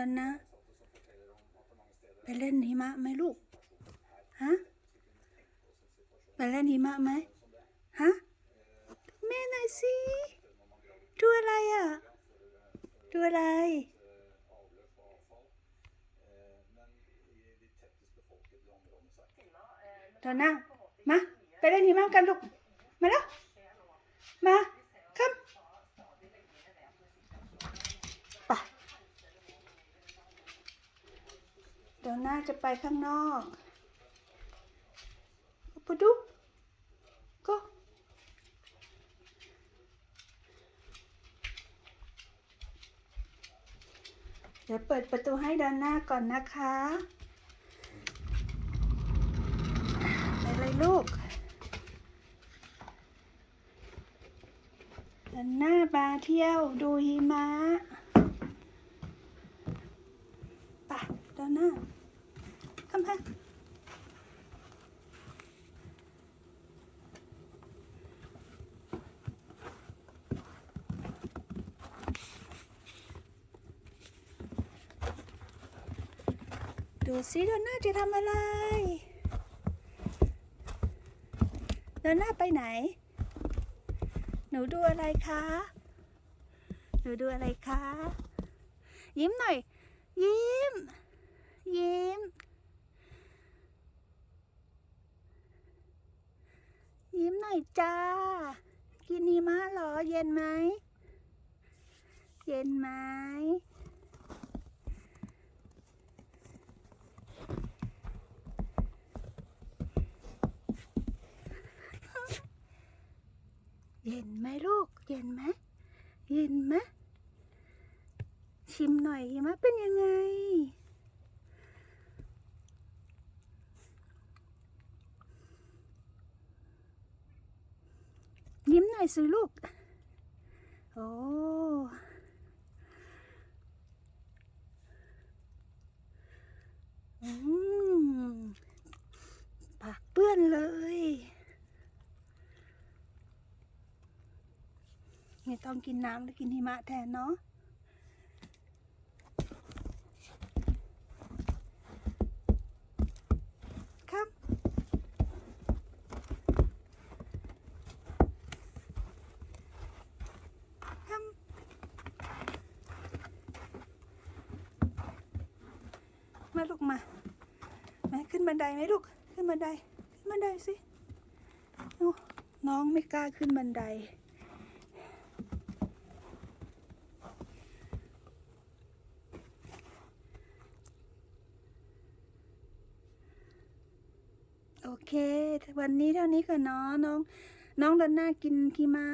ดินนะ ไปเล่นหิมะไหมลูก ฮะ ไปเล่นหิมะไหมฮะ แม่หน่อยสิดูอะไรอะดูอะไรเดินนะมา ไปเล่นหิมะกันลูก มาแล้ว มาครับไป เดี๋ยวน่าจะไปข้างนอกไปดูก็เดี๋ยวเปิดประตูให้ด้านหน้าก่อนนะคะไปเลยลูกเดินหน้าบาเที่ยวดูหิมะไปเดิน หน้าคำพังดูสิเดินหน้าจะทำอะไรเดินหน้าไปไหน หนูดูอะไรคะ หนูดูอะไรคะ ยิ้มหน่อย ยิ้ม ยิ้ม ยิ้มหน่อยจ้า กินหิมะหรอ เย็นไหม เย็นไหมเย็นไหมลูก เย็นไหมเย็นไหมชิมหน่อยหิมะเป็นยังไง ยิ้มหน่อยสิลูก โอ้อืมปากเปื้อนเลย ไม่ต้องกินน้ำแล้วกินหิมะแทนเนาะ ครับ ครับ มาลูกมามาขึ้นบันไดไหมลูก ขึ้นบันได ขึ้นบันไดสิน้องไม่กล้าขึ้นบันได โอเค วันนี้เท่านี้ก่อนเนาะน้อง น้องดันหน้ากินกีม้า